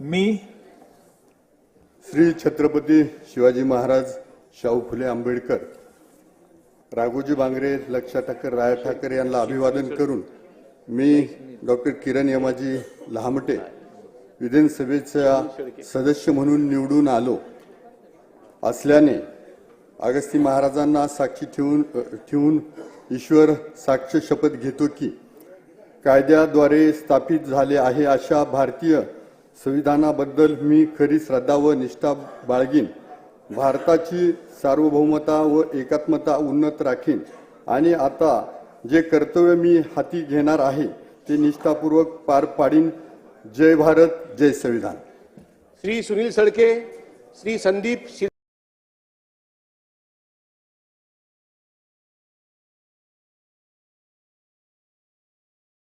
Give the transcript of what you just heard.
मी श्री छत्रपती शिवाजी महाराज शाहू फुले आंबेडकर राघोजी बांगरे लक्षा ठाकर राया ठाकर यांना अभिवादन करून मी डॉक्टर किरण यमाजी लहामटे विधानसभेचा सदस्य म्हणून निवडून आलो. असल्याने अगस्ती महाराजांना साक्षी ठेवून ठेवून ईश्वर साक्ष शपथ घेतो की कायद्याद्वारे स्थापित झाले आहे अशा भारतीय संविधानाबद्दल मी खरी श्रद्धा व निष्ठा बाळगीन. भारताची सार्वभौमता व एकात्मता उन्नत राखीन. आणि आता जे कर्तव्य मी हाती घेणार आहे ते निष्ठापूर्वक पार पाडीन. जय भारत जय संविधान. श्री सुनील सडके श्री संदीप शि-